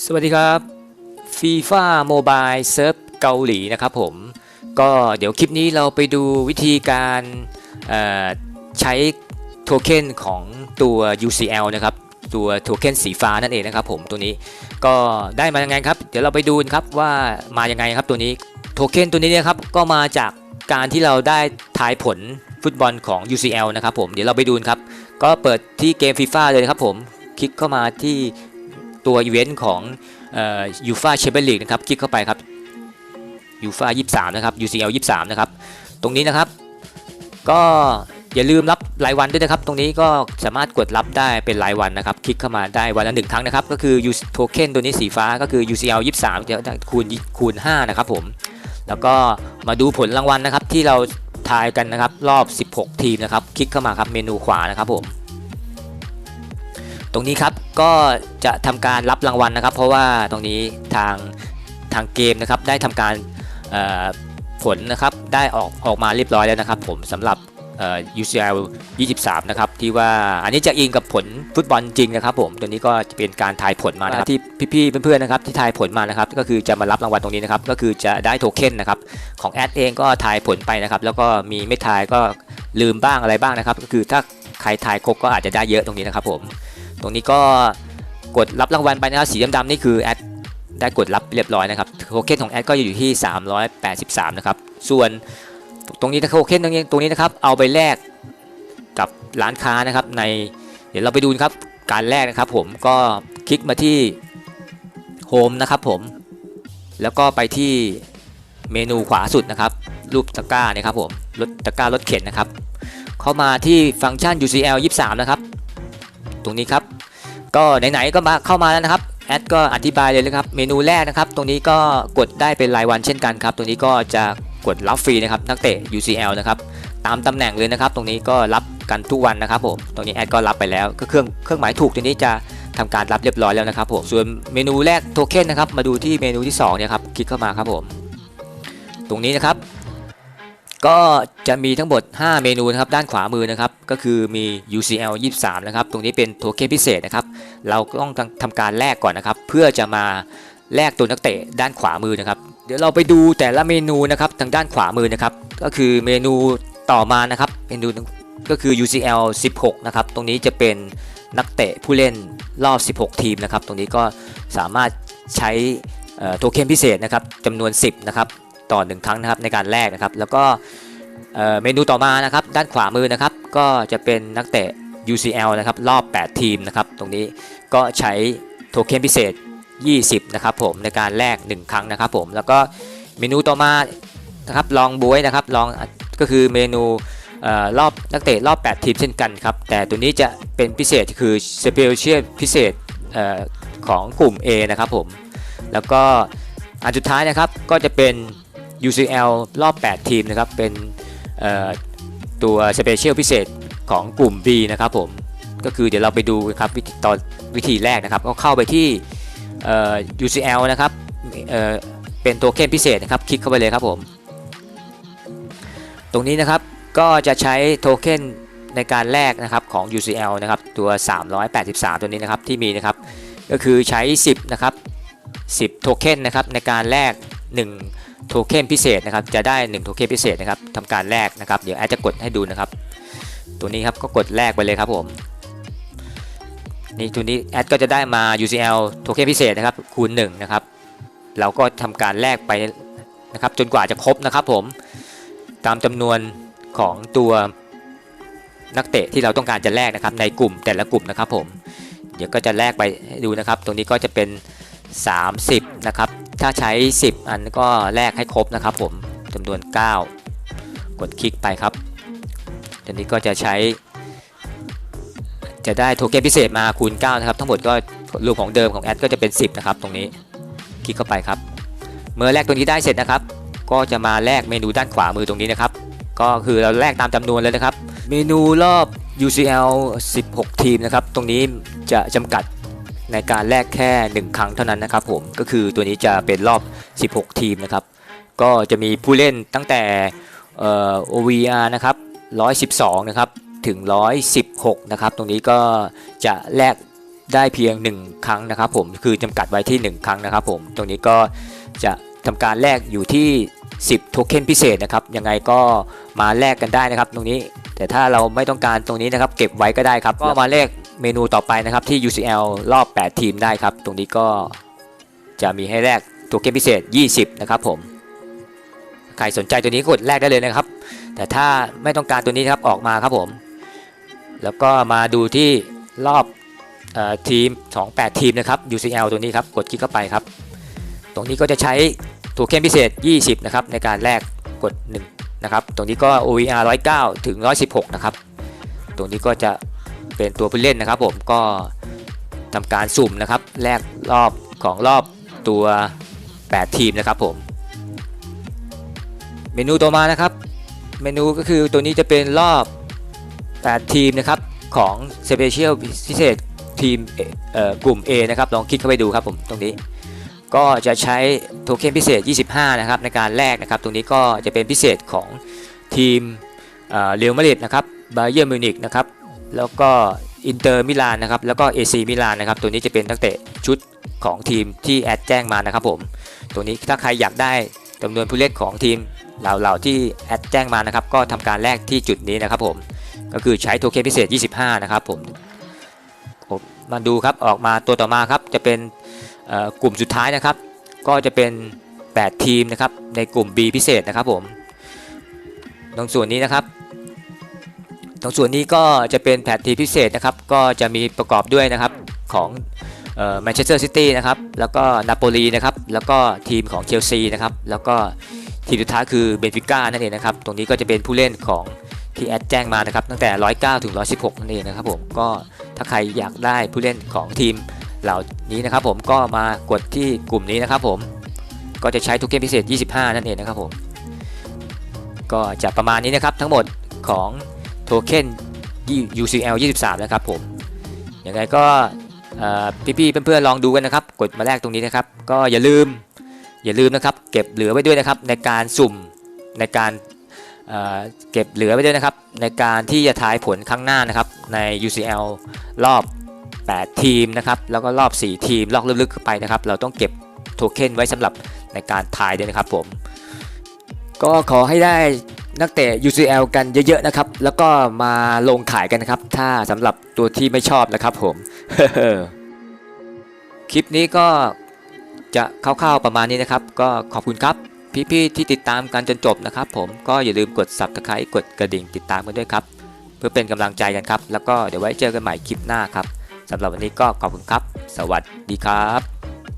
สวัสดีครับ FIFA Mobile Surf เกาหลีนะครับผม ก็เดี๋ยวคลิปนี้เราไปดูวิธีการใช้โทเค็นของตัว UCL นะครับ ตัวโทเค็นสีฟ้านั่นเองนะครับผมตัวนี้ก็ได้มายังไงครับ เดี๋ยวเราไปดูครับว่ามายังไงครับตัวนี้โทเค็นตัวนี้เนี่ยครับก็มาจากการที่เราได้ทายผลฟุตบอลของ UCL นะครับผมเดี๋ยวเราไปดูครับ ก็เปิดที่เกม FIFA เลยครับผมคลิกเข้ามาที่ ตัวอีเวนต์ของยูฟาแชมเปี้ยนลีกนะครับคลิกเข้าไปครับยูฟา23 นะครับ UCL 23 นะครับ ตรงนี้นะครับ ก็อย่าลืมรับรายวันด้วยนะครับ ตรงนี้ก็สามารถกดรับได้เป็นรายวันนะครับ คลิกเข้ามาได้วันละหนึ่งครั้งนะครับ ก็คือโทเค็นตัวนี้สีฟ้าก็คือ UCL 23จะได้คูณคูณ 5 นะครับผม แล้วก็มาดูผลรางวัลนะครับที่เราทายกันนะครับรอบ 16 ทีมนะครับ คลิกเข้ามาครับเมนูขวานะครับผม ตรงนี้ครับก็จะทำการรับรางวัลนะครับ เพราะว่าตรงนี้ทางทางเกมนะครับได้ทำการเอ่อผลนะครับได้ออกออกมาเรียบร้อยแล้วนะครับ ผมสำหรับเอ่อ UCL 23 นะครับที่ว่าอันนี้จะอิงกับผลฟุตบอลจริงนะครับ ผมตัวนี้ก็จะเป็นการทายผลมานะครับที่พี่ๆเพื่อนๆนะครับที่ทายผลมานะครับ ก็คือจะมารับรางวัลตรงนี้นะครับ ก็คือจะได้โทเค็นนะครับของแอดเองก็ทายผลไปนะครับ แล้วก็มีไม่ทายก็ลืมบ้างอะไรบ้างนะครับ ก็คือถ้าใครทายครบก็อาจจะได้เยอะตรงนี้นะครับผม ตรงนี้ก็กดรับรางวัลไปนะครับสีดำๆนี่คือแอดได้กดรับเรียบร้อยนะครับโทเค็นของแอดก็อยู่ที่ 383 นะครับ ส่วนตรงนี้นะโทเค็นตรงนี้ตรงนี้นะครับเอาไปแลกกับร้านค้านะครับในเดี๋ยวเราไปดูนะครับการแลกนะครับ ผมก็คลิกมาที่โฮมนะครับผมแล้วก็ไปที่เมนูขวาสุดนะครับ รูปตะกร้านี่ยครับผมรถตะกร้ารถเข็นนะครับ เข้ามาที่ฟังก์ชัน UCL 23 นะครับ ตรงนี้ครับ ก็ไหนๆก็มาเข้ามาแล้วนะครับแอดก็อธิบายเลยนะครับ เมนูแรกนะครับ ตรงนี้ก็กดได้เป็นรายวันเช่นกันครับ ตรงนี้ก็จะกดรับฟรีนะครับนักเตะ UCL นะครับตามตำแหน่งเลยนะครับ ตรงนี้ก็รับกันทุกวันนะครับผมตรงนี้แอดก็รับไปแล้วก็เครื่องเครื่องหมายถูกตรงนี้จะทำการรับเรียบร้อยแล้วนะครับผมส่วนเมนูแรกโทเค็นนะครับมาดูที่เมนูที่2เนี่ยครับคลิกเข้ามาครับผม ตรงนี้นะครับ ก็จะมีทั้งหมด 5 เมนูนะครับด้านขวามือนะครับก็คือมี UCL 23 นะครับตรงนี้เป็นโทเค็นพิเศษนะครับเราต้องทำการแลกก่อนนะครับ เพื่อจะมาแลกตัวนักเตะด้านขวามือนะครับ เดี๋ยวเราไปดูแต่ละเมนูนะครับทางด้านขวามือนะครับก็คือเมนูต่อมานะครับเมนูก็คือ UCL 16 นะครับตรงนี้จะเป็นนักเตะผู้เล่นรอบ 16 ทีมนะครับตรงนี้ก็สามารถใช้โทเค็นพิเศษนะครับจำนวน 10 นะครับ ต่อหนึ่งครั้งนะครับในการแลกนะครับ แล้วก็เมนูต่อมานะครับ ด้านขวามือนะครับ ก็จะเป็นนักเตะ UCL นะครับรอบ 8 ทีมนะครับ ตรงนี้ก็ใช้โทเค็นพิเศษ 20 นะครับผมในการแลก 1 ครั้งนะครับผม แล้วก็เมนูต่อมานะครับลองบวยนะครับลองก็คือเมนูเอ่อรอบนักเตะรอบ 8 ทีมเช่นกันครับ แต่ตัวนี้จะเป็นพิเศษคือสเปเชียลพิเศษเออของกลุ่ม A นะครับผม แล้วก็อันสุดท้ายนะครับก็จะเป็น UCL รอบ 8 ทีมนะครับ เป็นตัวสเปเชียลพิเศษของกลุ่ม B นะครับผม ก็คือเดี๋ยวเราไปดูครับวิธีตอนวิธีแรกนะครับ ก็เข้าไปที่ UCL นะครับเเป็นตัวเค็นพิเศษนะครับ คลิกเข้าไปเลยครับผม ตรงนี้นะครับก็จะใช้โทเค็นในการแลกนะครับของ UCL นะครับตัว 383 ตัวนี้นะครับที่มีนะครับ ก็คือใช้ 10 นะครับ 10 โทเค็นนะครับในการแลก1 โทเค็นพิเศษนะครับจะได้1โทเค็นพิเศษนะครับทำการแลกนะครับเดี๋ยวแอดจะกดให้ดูนะครับ ตัวนี้ครับก็กดแลกไปเลยครับผมนี่ตัวนี้แอดก็จะได้มา UCL โทเค็นพิเศษนะครับคูณ1นะครับเราก็ทำการแลกไปนะครับจนกว่าจะครบนะครับผมตามจำนวนของตัวนักเตะที่เราต้องการจะแลกนะครับในกลุ่มแต่ละกลุ่มนะครับผมเดี๋ยวก็จะแลกไปดูนะครับ ตรงนี้ก็จะเป็น 30นะครับ ถ้าใช้ 10 อันก็แลกให้ครบนะครับผมจำนวน 9 กดคลิกไปครับตอนนี้ก็จะใช้ จะได้โทเค็นพิเศษมาคูณ 9 นะครับ ทั้งหมดก็รวมของเดิมของแอดก็จะเป็น 10 นะครับ ตรงนี้คลิกเข้าไปครับ เมื่อแลกตัวนี้ได้เสร็จนะครับ ก็จะมาแลกเมนูด้านขวามือตรงนี้นะครับ ก็คือเราแลกตามจำนวนเลยนะครับ เมนูรอบ UCL 16 ทีมนะครับ ตรงนี้จะจำกัด ในการแลกแค่ 1 ครั้งเท่านั้นนะครับผมก็คือตัวนี้จะเป็นรอบ 16 ทีมนะครับก็จะมีผู้เล่นตั้งแต่ OVR นะครับ112 นะครับถึง 116 นะครับ ตรงนี้ก็จะแลกได้เพียง 1 ครั้งนะครับผมคือจำกัดไว้ที่ 1 ครั้งนะครับผมตรงนี้ก็จะทำการแลกอยู่ที่ 10 โทเค็นพิเศษนะครับยังไงก็มาแลกกันได้นะครับ ตรงนี้แต่ถ้าเราไม่ต้องการตรงนี้นะครับ เก็บไว้ก็ได้ครับก็มาแลก เมนูต่อไปนะครับที่ UCL รอบ 8 ทีมได้ครับ ตรงนี้ก็จะมีให้แลกโทเค็นพิเศษ 20 นะครับผม ใครสนใจตัวนี้กดแลกได้เลยนะครับ แต่ถ้าไม่ต้องการตัวนี้นครับออกมาครับผม แล้วก็มาดูที่รอบออทีม28ทีมนะครับ UCL ตัวนี้ครับ กดคลิกเข้าไปครับ ตรงนี้ก็จะใช้โทเค็นพิเศษ 20 นะครับ ในการแลกกด 1 นะครับ ตรงนี้ก็ OER 109 ถึง 116 นะครับ ตรงนี้ก็จะ เป็นตัวผู้เล่นนะครับ ผมก็ทำการสุ่มนะครับแลกรอบของรอบตัว 8 ทีมนะครับผม เมนูต่อมานะครับ เมนูก็คือตัวนี้จะเป็นรอบ 8 ทีมนะครับของ Special พิเศษทีมเอ่อกลุ่ม A นะครับลองคลิกเข้าไปดูครับผมตรงนี้ ก็จะใช้โทเค็นพิเศษ 25 นะครับในการแลกนะครับ ตรงนี้ก็จะเป็นพิเศษของทีมเรอัลมาดริดนะครับบาเยอร์มิวนิกนะครับ แล้วก็อินเตอร์มิลานนะครับแล้วก็เอซีมิลานนะครับตัวนี้จะเป็นนักเตะชุดของทีมที่แอดแจ้งมานะครับผมตัวนี้ถ้าใครอยากได้จำนวนผู้เล่นของทีมเหล่าๆที่แอดแจ้งมานะครับก็ทำการแลกที่จุดนี้นะครับผมก็คือใช้โทเค็นพิเศษ 25 นะครับผมผมมาดูครับออกมาตัวต่อมาครับจะเป็นกลุ่มสุดท้ายนะครับ ก็จะเป็น 8 ทีมนะครับในกลุ่ม B พิเศษนะครับผมตรงส่วนนี้นะครับ ตรงส่วนนี้ก็จะเป็นแผนทีมพิเศษนะครับ ก็จะมีประกอบด้วยนะครับของแมนเชสเตอร์ซิตี้นะครับ แล้วก็นาโปลีนะครับ แล้วก็ทีมของเชลซีนะครับ แล้วก็ทีมสุดท้ายคือเบนฟิก้านั่นเองนะครับ ตรงนี้ก็จะเป็นผู้เล่นของที่แอดแจ้งมานะครับ ตั้งแต่ 109 ถึง 116 นั่นเองนะครับผม ก็ถ้าใครอยากได้ผู้เล่นของทีมเหล่านี้นะครับผมก็มากดที่กลุ่มนี้นะครับผม ก็จะใช้ทุกเกมพิเศษ 25 นั่นเองนะครับผม ก็จะประมาณนี้นะครับทั้งหมดของ โทเค็น UCL 23 นะครับผมยังไงก็พี่ๆเพื่อนๆลองดูกันนะครับ กดมาแรกตรงนี้นะครับ ก็อย่าลืมอย่าลืมนะครับ เก็บเหลือไว้ด้วยนะครับ ในการสุ่มในการเเก็บเหลือไว้ด้วยนะครับ ในการที่จะทายผลครั้งหน้านะครับ ใน UCL รอบ 8 ทีมนะครับ แล้วก็รอบ 4 ทีมลอกลึกๆเข้าไปนะครับ เราต้องเก็บโทเค็นไว้สำหรับในการทายด้วยนะครับผม ก็ขอให้ได้ นักเตะ UCL กันเยอะๆนะครับ แล้วก็มาลงขายกันนะครับ ถ้าสำหรับตัวที่ไม่ชอบนะครับผม คลิปนี้ก็จะคร่าวๆประมาณนี้นะครับ ก็ขอบคุณครับ พี่ๆที่ติดตามกันจนจบนะครับ ผมก็อย่าลืมกด subscribe กดกระดิ่งติดตามกันด้วยครับ เพื่อเป็นกำลังใจกันครับ แล้วก็เดี๋ยวไว้เจอกันใหม่คลิปหน้าครับสำหรับวันนี้ก็ขอบคุณครับ สวัสดีครับ